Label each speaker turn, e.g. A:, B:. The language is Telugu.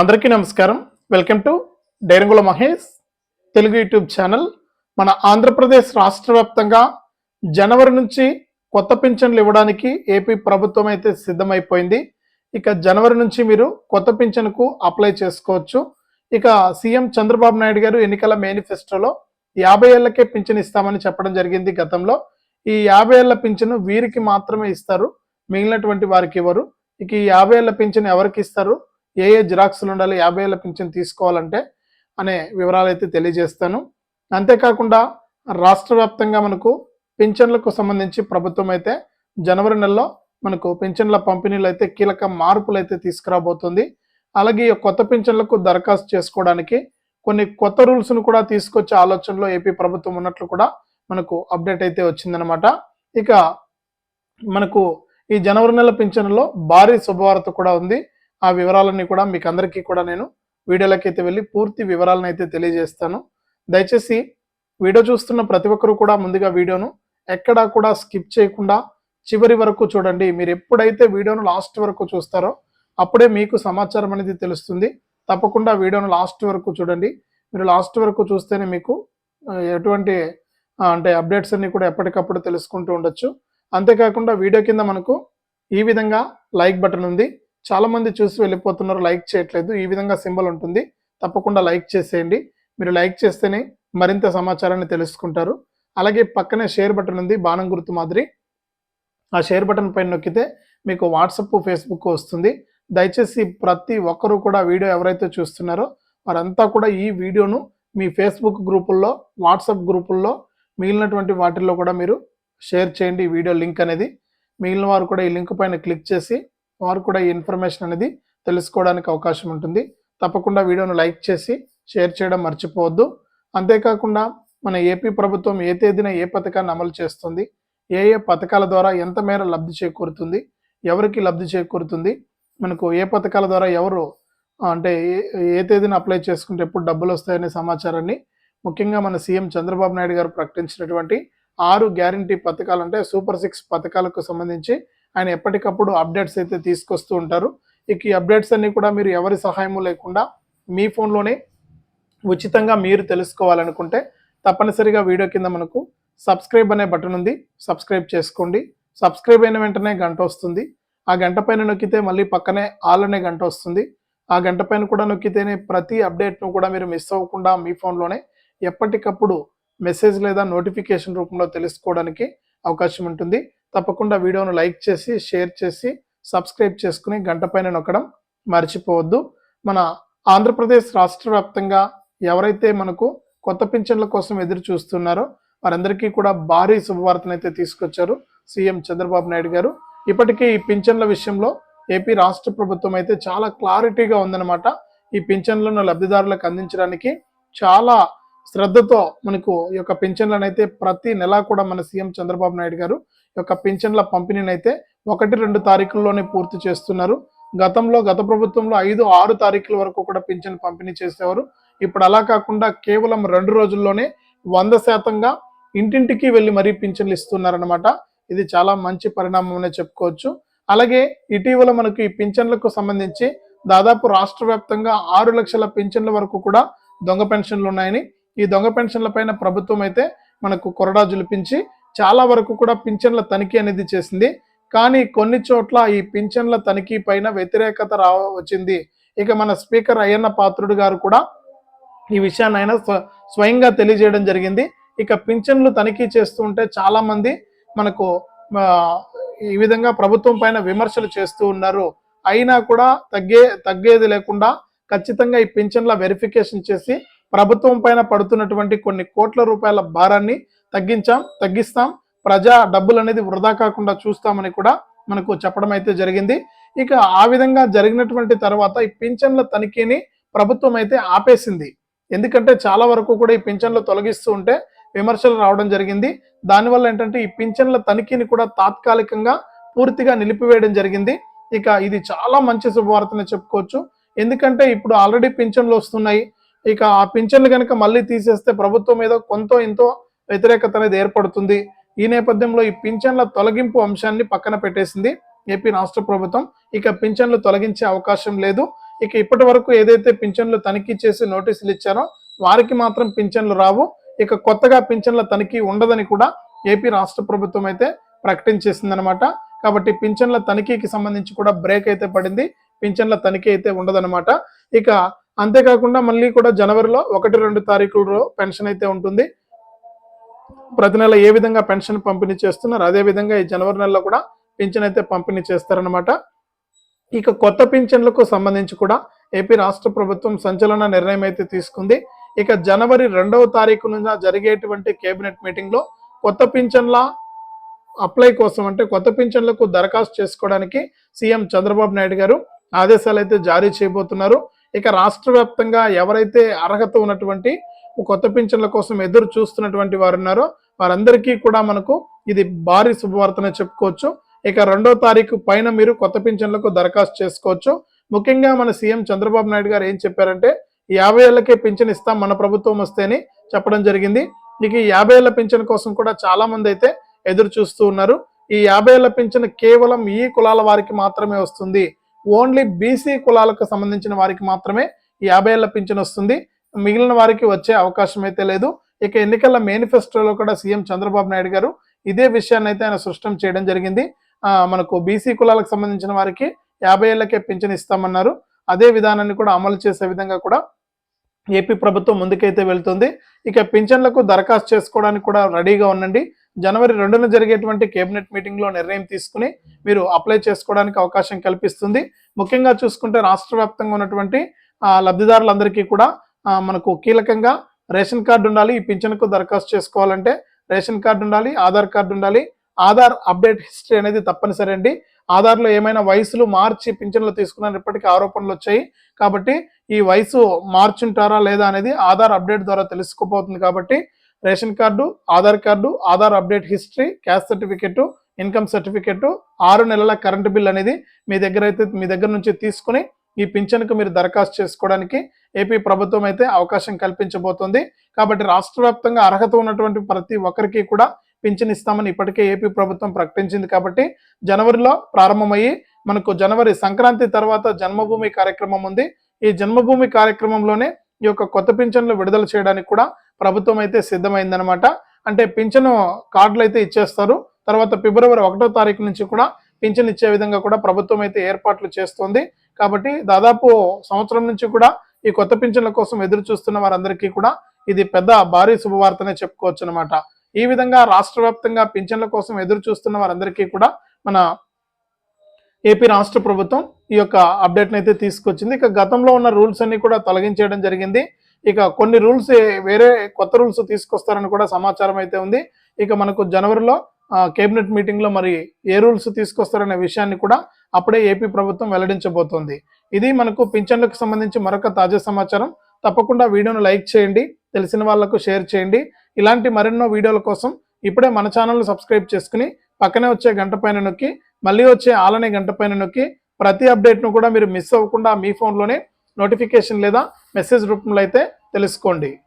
A: అందరికీ నమస్కారం. వెల్కమ్ టు డైరంగుల మహేష్ తెలుగు యూట్యూబ్ ఛానల్. మన ఆంధ్రప్రదేశ్ రాష్ట్ర వ్యాప్తంగా జనవరి నుంచి కొత్త పింఛన్లు ఇవ్వడానికి ఏపీ ప్రభుత్వం అయితే సిద్ధమైపోయింది. ఇక జనవరి నుంచి మీరు కొత్త పింఛన్కు అప్లై చేసుకోవచ్చు. ఇక సీఎం చంద్రబాబు నాయుడు గారు ఎన్నికల మేనిఫెస్టోలో యాభై ఏళ్ళకే పింఛన్ ఇస్తామని చెప్పడం జరిగింది గతంలో. ఈ యాభై ఏళ్ళ పింఛను వీరికి మాత్రమే ఇస్తారు. మిగిలినటువంటి వారికి ఇవ్వరు. ఇక ఈ యాభై ఏళ్ళ పింఛను ఎవరికి ఇస్తారు? ఏ ఏ జిరాక్స్లు ఉండాలి యాభై ఏళ్ళ పింఛన్ తీసుకోవాలంటే అనే వివరాలు అయితే తెలియజేస్తాను. అంతేకాకుండా రాష్ట్ర వ్యాప్తంగా మనకు పింఛన్లకు సంబంధించి ప్రభుత్వం అయితే జనవరి నెలలో మనకు పింఛన్ల పంపిణీలు అయితే కీలక మార్పులు అయితే తీసుకురాబోతుంది. అలాగే కొత్త పింఛన్లకు దరఖాస్తు చేసుకోవడానికి కొన్ని కొత్త రూల్స్ను కూడా తీసుకొచ్చే ఆలోచనలో ఏపీ ప్రభుత్వం ఉన్నట్లు కూడా మనకు అప్డేట్ అయితే వచ్చిందనమాట ఇక మనకు ఈ జనవరి నెల పింఛన్లో భారీ శుభవార్త కూడా ఉంది. ఆ వివరాలన్నీ కూడా మీకు అందరికీ కూడా నేను వీడియోలోకి అయితే వెళ్ళి పూర్తి వివరాలను అయితే తెలియజేస్తాను. దయచేసి వీడియో చూస్తున్న ప్రతి ఒక్కరు కూడా ముందుగా వీడియోను ఎక్కడా కూడా స్కిప్ చేయకుండా చివరి వరకు చూడండి. మీరు ఎప్పుడైతే వీడియోను లాస్ట్ వరకు చూస్తారో అప్పుడే మీకు సమాచారం అనేది తెలుస్తుంది. తప్పకుండా వీడియోను లాస్ట్ వరకు చూడండి. మీరు లాస్ట్ వరకు చూస్తేనే మీకు ఎటువంటి అంటే అప్డేట్స్ అన్ని కూడా ఎప్పటికప్పుడు తెలుసుకుంటూ ఉండొచ్చు. అంతేకాకుండా వీడియో కింద మనకు ఈ విధంగా లైక్ బటన్ ఉంది. చాలా మంది చూసి వెళ్ళిపోతున్నారు లైక్ చేయట్లేదు. ఈ విధంగా సింబల్ ఉంటుంది. తప్పకుండా లైక్ చేసేయండి. మీరు లైక్ చేస్తేనే మరింత సమాచారాన్ని తెలుసుకుంటారు. అలాగే పక్కనే షేర్ బటన్ ఉంది బాణం గుర్తు మాదిరి. ఆ షేర్ బటన్ పైన నొక్కితే మీకు వాట్సప్ ఫేస్బుక్ వస్తుంది. దయచేసి ప్రతి ఒక్కరూ కూడా వీడియో ఎవరైతే చూస్తున్నారో వారంతా కూడా ఈ వీడియోను మీ ఫేస్బుక్ గ్రూపుల్లో వాట్సాప్ గ్రూపుల్లో మిగిలినటువంటి వాటిల్లో కూడా మీరు షేర్ చేయండి ఈ వీడియో లింక్ అనేది. మిగిలిన వారు కూడా ఈ లింక్ పైన క్లిక్ చేసి వారు కూడా ఈ ఇన్ఫర్మేషన్ అనేది తెలుసుకోవడానికి అవకాశం ఉంటుంది. తప్పకుండా వీడియోను లైక్ చేసి షేర్ చేయడం మర్చిపోవద్దు. అంతేకాకుండా మన ఏపీ ప్రభుత్వం ఏ తేదీన ఏ పథకాన్ని అమలు చేస్తుంది ఏ ఏ పథకాల ద్వారా ఎంత మేర లబ్ధి చేకూరుతుంది ఎవరికి లబ్ధి చేకూరుతుంది మనకు ఏ పథకాల ద్వారా ఎవరు అంటే ఏ- ఏ తేదీన అప్లై చేసుకుంటే ఎప్పుడు డబ్బులు వస్తాయనే సమాచారాన్ని ముఖ్యంగా మన సీఎం చంద్రబాబు నాయుడు గారు ప్రకటించినటువంటి ఆరు గ్యారంటీ పథకాలు అంటే సూపర్ సిక్స్ పథకాలకు సంబంధించి ఆయన ఎప్పటికప్పుడు అప్డేట్స్ అయితే తీసుకొస్తూ ఉంటారు. ఇక ఈ అప్డేట్స్ అన్ని కూడా మీరు ఎవరి సహాయము లేకుండా మీ ఫోన్లోనే ఉచితంగా మీరు తెలుసుకోవాలనుకుంటే తప్పనిసరిగా వీడియో కింద మనకు సబ్స్క్రైబ్ అనే బటన్ ఉంది. సబ్స్క్రైబ్ చేసుకోండి. సబ్స్క్రైబ్ అయిన వెంటనే గంట వస్తుంది. ఆ గంట పైన నొక్కితే మళ్ళీ పక్కనే ఆల్ అనే గంట వస్తుంది. ఆ గంట పైన కూడా నొక్కితేనే ప్రతి అప్డేట్ను కూడా మీరు మిస్ అవ్వకుండా మీ ఫోన్లోనే ఎప్పటికప్పుడు మెసేజ్ లేదా నోటిఫికేషన్ రూపంలో తెలుసుకోవడానికి అవకాశం ఉంటుంది. తప్పకుండా వీడియోను లైక్ చేసి షేర్ చేసి సబ్స్క్రైబ్ చేసుకుని గంట పైన నొక్కడం మర్చిపోవద్దు. మన ఆంధ్రప్రదేశ్ రాష్ట్ర వ్యాప్తంగా ఎవరైతే మనకు కొత్త పింఛన్ల కోసం ఎదురు చూస్తున్నారో వారందరికీ కూడా భారీ శుభవార్తనైతే తీసుకొచ్చారు సీఎం చంద్రబాబు నాయుడు గారు. ఇప్పటికే ఈ పింఛన్ల విషయంలో ఏపీ రాష్ట్ర ప్రభుత్వం అయితే చాలా క్లారిటీగా ఉందన్నమాట. ఈ పింఛన్లను లబ్ధిదారులకు అందించడానికి చాలా శ్రద్ధతో మనకు ఈ యొక్క పెన్షన్లను అయితే ప్రతి నెల కూడా మన సీఎం చంద్రబాబు నాయుడు గారు ఈ యొక్క పెన్షన్ల పంపిణీని అయితే ఒకటి రెండు తారీఖుల్లోనే పూర్తి చేస్తున్నారు. గతంలో గత ప్రభుత్వంలో ఐదు ఆరు తారీఖుల వరకు కూడా పెన్షన్ పంపిణీ చేసేవారు. ఇప్పుడు అలా కాకుండా కేవలం రెండు రోజుల్లోనే వంద శాతంగా ఇంటింటికి వెళ్ళి మరీ పింఛన్లు ఇస్తున్నారనమాట ఇది చాలా మంచి పరిణామం చెప్పుకోవచ్చు. అలాగే ఇటీవల మనకు ఈ పింఛన్లకు సంబంధించి దాదాపు రాష్ట్ర వ్యాప్తంగా ఆరు లక్షల పింఛన్ల వరకు కూడా దొంగ పెన్షన్లు ఉన్నాయని ఈ దొంగ పెన్షన్ల పైన ప్రభుత్వం అయితే మనకు కొరడా జులిపించి చాలా వరకు కూడా పింఛన్ల తనిఖీ అనేది చేసింది. కానీ కొన్ని చోట్ల ఈ పింఛన్ల తనిఖీ పైన వ్యతిరేకత రా వచ్చింది. ఇక మన స్పీకర్ అయ్యన్న పాత్రుడు గారు కూడా ఈ విషయాన్ని ఆయన స్వ- స్వయంగా తెలియజేయడం జరిగింది. ఇక పింఛన్లు తనిఖీ చేస్తూ ఉంటే చాలామంది మనకు ఈ విధంగా ప్రభుత్వం పైన విమర్శలు చేస్తూ ఉన్నారు. అయినా కూడా తగ్గే తగ్గేది లేకుండా ఖచ్చితంగా ఈ పింఛన్ల వెరిఫికేషన్ చేసి ప్రభుత్వం పైన పడుతున్నటువంటి కొన్ని కోట్ల రూపాయల భారాన్ని తగ్గించాం తగ్గిస్తాం. ప్రజా డబ్బులు అనేది వృధా కాకుండా చూస్తామని కూడా మనకు చెప్పడం అయితే జరిగింది. ఇక ఆ విధంగా జరిగినటువంటి తర్వాత ఈ పింఛన్ల తనిఖీని ప్రభుత్వం అయితే ఆపేసింది. ఎందుకంటే చాలా వరకు కూడా ఈ పింఛన్లు తొలగిస్తూ ఉంటే విమర్శలు రావడం జరిగింది. దానివల్ల ఏంటంటే ఈ పింఛన్ల తనిఖీని కూడా తాత్కాలికంగా పూర్తిగా నిలిపివేయడం జరిగింది. ఇక ఇది చాలా మంచి శుభవార్తనే చెప్పుకోవచ్చు. ఎందుకంటే ఇప్పుడు ఆల్రెడీ పింఛన్లు వస్తున్నాయి. ఇక ఆ పింఛన్లు కనుక మళ్ళీ తీసేస్తే ప్రభుత్వం మీద కొంత ఇంతో వ్యతిరేకత అనేది ఏర్పడుతుంది. ఈ నేపథ్యంలో ఈ పింఛన్ల తొలగింపు అంశాన్ని పక్కన పెట్టేసింది ఏపీ రాష్ట్ర ప్రభుత్వం. ఇక పింఛన్లు తొలగించే అవకాశం లేదు. ఇక ఇప్పటి వరకు ఏదైతే పింఛన్లు తనిఖీ చేసి నోటీసులు ఇచ్చారో వారికి మాత్రం పింఛన్లు రావు. ఇక కొత్తగా పింఛన్ల తనిఖీ ఉండదని కూడా ఏపీ రాష్ట్ర ప్రభుత్వం అయితే ప్రకటించేసిందనమాట. కాబట్టి పింఛన్ల తనిఖీకి సంబంధించి కూడా బ్రేక్ అయితే పడింది. పింఛన్ల తనిఖీ అయితే ఉండదనమాట. ఇక అంతేకాకుండా మళ్ళీ కూడా జనవరిలో ఒకటి రెండు తారీఖులలో పెన్షన్ అయితే ఉంటుంది. ప్రతి నెల ఏ విధంగా పెన్షన్ పంపిణీ చేస్తున్నారు అదే విధంగా ఈ జనవరి నెలలో కూడా పింఛన్ అయితే పంపిణీ చేస్తారనమాట ఇక కొత్త పింఛన్లకు సంబంధించి కూడా ఏపీ రాష్ట్ర ప్రభుత్వం సంచలన నిర్ణయం అయితే తీసుకుంది. ఇక జనవరి రెండవ తారీఖు నుంచి జరిగేటువంటి కేబినెట్ మీటింగ్లో కొత్త పింఛన్ల అప్లై కోసం అంటే కొత్త పింఛన్లకు దరఖాస్తు చేసుకోవడానికి సీఎం చంద్రబాబు నాయుడు గారు ఆదేశాలు అయితే జారీ చేయబోతున్నారు. ఇక రాష్ట్ర వ్యాప్తంగా ఎవరైతే అర్హత ఉన్నటువంటి కొత్త పింఛన్ల కోసం ఎదురు చూస్తున్నటువంటి వారు ఉన్నారో వారందరికీ కూడా మనకు ఇది భారీ శుభవార్తనే చెప్పుకోవచ్చు. ఇక రెండో తారీఖు పైన మీరు కొత్త పింఛన్లకు దరఖాస్తు చేసుకోవచ్చు. ముఖ్యంగా మన సీఎం చంద్రబాబు నాయుడు గారు ఏం చెప్పారంటే యాభై ఏళ్ళకే పింఛన్ ఇస్తాం మన ప్రభుత్వం వస్తేనే చెప్పడం జరిగింది. ఇక యాభై ఏళ్ళ పింఛన్ కోసం కూడా చాలా మంది అయితే ఎదురు చూస్తూ ఉన్నారు. ఈ యాభై ఏళ్ళ పింఛన్ కేవలం ఈ కులాల వారికి మాత్రమే వస్తుంది. ఓన్లీ బీసీ కులాలకు సంబంధించిన వారికి మాత్రమే యాభై ఏళ్ళ పింఛన్ వస్తుంది. మిగిలిన వారికి వచ్చే అవకాశం అయితే లేదు. ఇక ఎన్నికల మేనిఫెస్టోలో కూడా సీఎం చంద్రబాబు నాయుడు గారు ఇదే విషయాన్ని అయితే ఆయన స్పష్టం చేయడం జరిగింది. మనకు బీసీ కులాలకు సంబంధించిన వారికి యాభై ఏళ్ళకే పింఛన్ ఇస్తామన్నారు. అదే విధానాన్ని కూడా అమలు చేసే విధంగా కూడా ఏపీ ప్రభుత్వం ముందుకైతే వెళ్తుంది. ఇక పింఛన్లకు దరఖాస్తు చేసుకోవడానికి కూడా రెడీగా ఉండండి. జనవరి రెండున జరిగేటువంటి కేబినెట్ మీటింగ్లో నిర్ణయం తీసుకుని మీరు అప్లై చేసుకోవడానికి అవకాశం కల్పిస్తుంది. ముఖ్యంగా చూసుకుంటే రాష్ట్ర వ్యాప్తంగా ఉన్నటువంటి లబ్ధిదారులందరికీ కూడా మనకు కీలకంగా రేషన్ కార్డు ఉండాలి ఈ పింఛన్కు దరఖాస్తు చేసుకోవాలంటే రేషన్ కార్డు ఉండాలి ఆధార్ కార్డు ఉండాలి ఆధార్ అప్డేట్ హిస్టరీ అనేది తప్పనిసరి అండి. ఆధార్లో ఏమైనా వయసులు మార్చి పింఛన్లు తీసుకున్నారు ఇప్పటికీ ఆరోపణలు వచ్చాయి. కాబట్టి ఈ వయసు మార్చుంటారా లేదా అనేది ఆధార్ అప్డేట్ ద్వారా తెలుసుకోబోతుంది కాబట్టి ration card Aadhaar card Aadhaar update history caste certificate income certificate ఆరు నెలల కరెంటు బిల్ అనేది మీ దగ్గర అయితే మీ దగ్గర నుంచి తీసుకుని ఈ పింఛన్కు మీరు దరఖాస్తు చేసుకోవడానికి ఏపీ ప్రభుత్వం అయితే అవకాశం కల్పించబోతోంది. కాబట్టి రాష్ట్ర వ్యాప్తంగా అర్హత ఉన్నటువంటి ప్రతి ఒక్కరికి కూడా పింఛన్ ఇస్తామని ఇప్పటికే ఏపీ ప్రభుత్వం ప్రకటించింది. కాబట్టి జనవరిలో ప్రారంభమయ్యి మనకు జనవరి సంక్రాంతి తర్వాత జన్మభూమి కార్యక్రమం ఉంది. ఈ జన్మభూమి కార్యక్రమంలోనే ఈ యొక్క కొత్త పింఛన్లు విడుదల చేయడానికి కూడా ప్రభుత్వం అయితే సిద్ధమైందనమాట అంటే పింఛను కార్డులు అయితే ఇచ్చేస్తారు. తర్వాత ఫిబ్రవరి ఒకటో తారీఖు నుంచి కూడా పింఛన్ ఇచ్చే విధంగా కూడా ప్రభుత్వం అయితే ఏర్పాట్లు చేస్తోంది. కాబట్టి దాదాపు సంవత్సరం నుంచి కూడా ఈ కొత్త పింఛన్ల కోసం ఎదురు చూస్తున్న వారందరికీ కూడా ఇది పెద్ద భారీ శుభవార్తనే చెప్పుకోవచ్చు అనమాట ఈ విధంగా రాష్ట్ర వ్యాప్తంగా పింఛన్ల కోసం ఎదురు చూస్తున్న వారందరికీ కూడా మన ఏపీ రాష్ట్ర ప్రభుత్వం ఈ యొక్క అప్డేట్ని అయితే తీసుకొచ్చింది. ఇక గతంలో ఉన్న రూల్స్ అన్ని కూడా తొలగించేయడం జరిగింది. ఇక కొన్ని రూల్స్ వేరే కొత్త రూల్స్ తీసుకొస్తారని కూడా సమాచారం అయితే ఉంది. ఇక మనకు జనవరిలో కేబినెట్ మీటింగ్లో మరి ఏ రూల్స్ తీసుకొస్తారనే విషయాన్ని కూడా అప్పుడే ఏపీ ప్రభుత్వం వెల్లడించబోతోంది. ఇది మనకు పింఛన్లకు సంబంధించి మరొక తాజా సమాచారం. తప్పకుండా వీడియోను లైక్ చేయండి తెలిసిన వాళ్ళకు షేర్ చేయండి. ఇలాంటి మరెన్నో వీడియోల కోసం ఇప్పుడే మన ఛానల్ను సబ్స్క్రైబ్ చేసుకుని పక్కనే వచ్చే గంట పైన నొక్కి మళ్ళీ వచ్చే ఆలనే గంట పైన నొక్కి ప్రతి అప్డేట్ను కూడా మీరు మిస్ అవ్వకుండా మీ ఫోన్లోనే నోటిఫికేషన్ లేదా మెసేజ్ రూపంలో అయితే తెలుసుకోండి.